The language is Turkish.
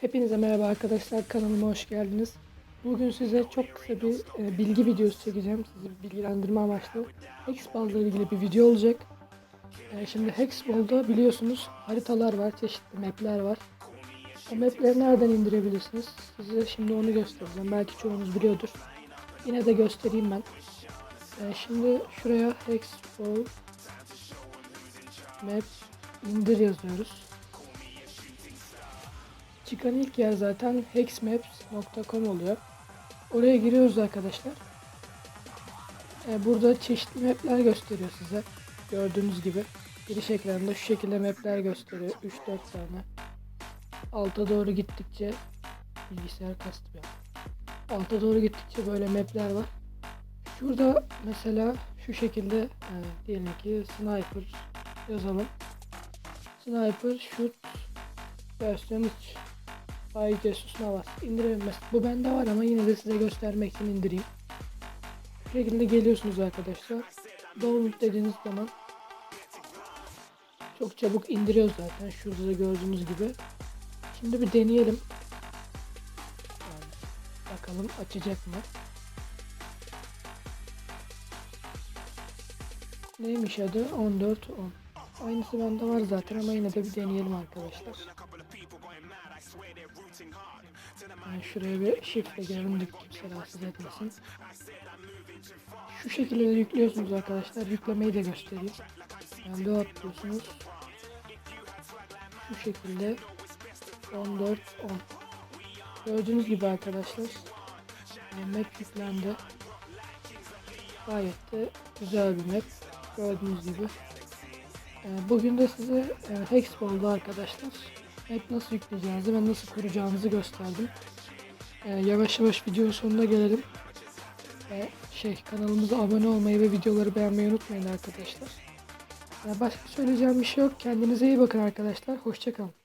Hepinize merhaba arkadaşlar kanalıma hoş geldiniz. Bugün size çok kısa bir e, bilgi videosu çekeceğim. Sizi bilgilendirme amaçlı. Hexball ile ilgili bir video olacak. E, şimdi Hexball'da biliyorsunuz haritalar var, çeşitli mapler var. O mapleri nereden indirebilirsiniz? Size şimdi onu göstereceğim. Belki çoğunuz biliyordur. Yine de göstereyim ben. E, şimdi şuraya Hexball map indir yazıyoruz. Çıkan ilk yer zaten hexmaps.com oluyor. Oraya giriyoruz arkadaşlar. Ee, burada çeşitli mapler gösteriyor size. Gördüğünüz gibi. Giriş ekranında şu şekilde mapler gösteriyor. 3-4 tane. Alta doğru gittikçe bilgisayar kastı bir an. Alta doğru gittikçe böyle mapler var. Şurada mesela şu şekilde yani diyelim ki sniper yazalım. Sniper shoot versiyon 3 Ay Jesus Navas indiremez. Bu bende var ama yine de size göstermek için indireyim. Bu şekilde geliyorsunuz arkadaşlar. Download dediğiniz zaman çok çabuk indiriyor zaten. Şurada da gördüğünüz gibi. Şimdi bir deneyelim. Bakalım açacak mı? Neymiş adı? 14.10. Aynısı bende var zaten ama yine de bir deneyelim arkadaşlar. Yani şuraya bir şifre girelim de kimse rahatsız etmesin. Şu şekilde de yüklüyorsunuz arkadaşlar. Yüklemeyi de göstereyim. Yani load diyorsunuz. Şu şekilde 14 10. Gördüğünüz gibi arkadaşlar. Yani map yüklendi. Gayet de güzel bir map. Gördüğünüz gibi. Ee, Bugün de size e, Hexball'da arkadaşlar map nasıl yükleyeceğinizi ve nasıl kuracağınızı gösterdim. Ee, yavaş yavaş videonun sonuna gelelim. Ve şey kanalımıza abone olmayı ve videoları beğenmeyi unutmayın arkadaşlar. Başka söyleyeceğim bir şey yok. Kendinize iyi bakın arkadaşlar. Hoşçakalın.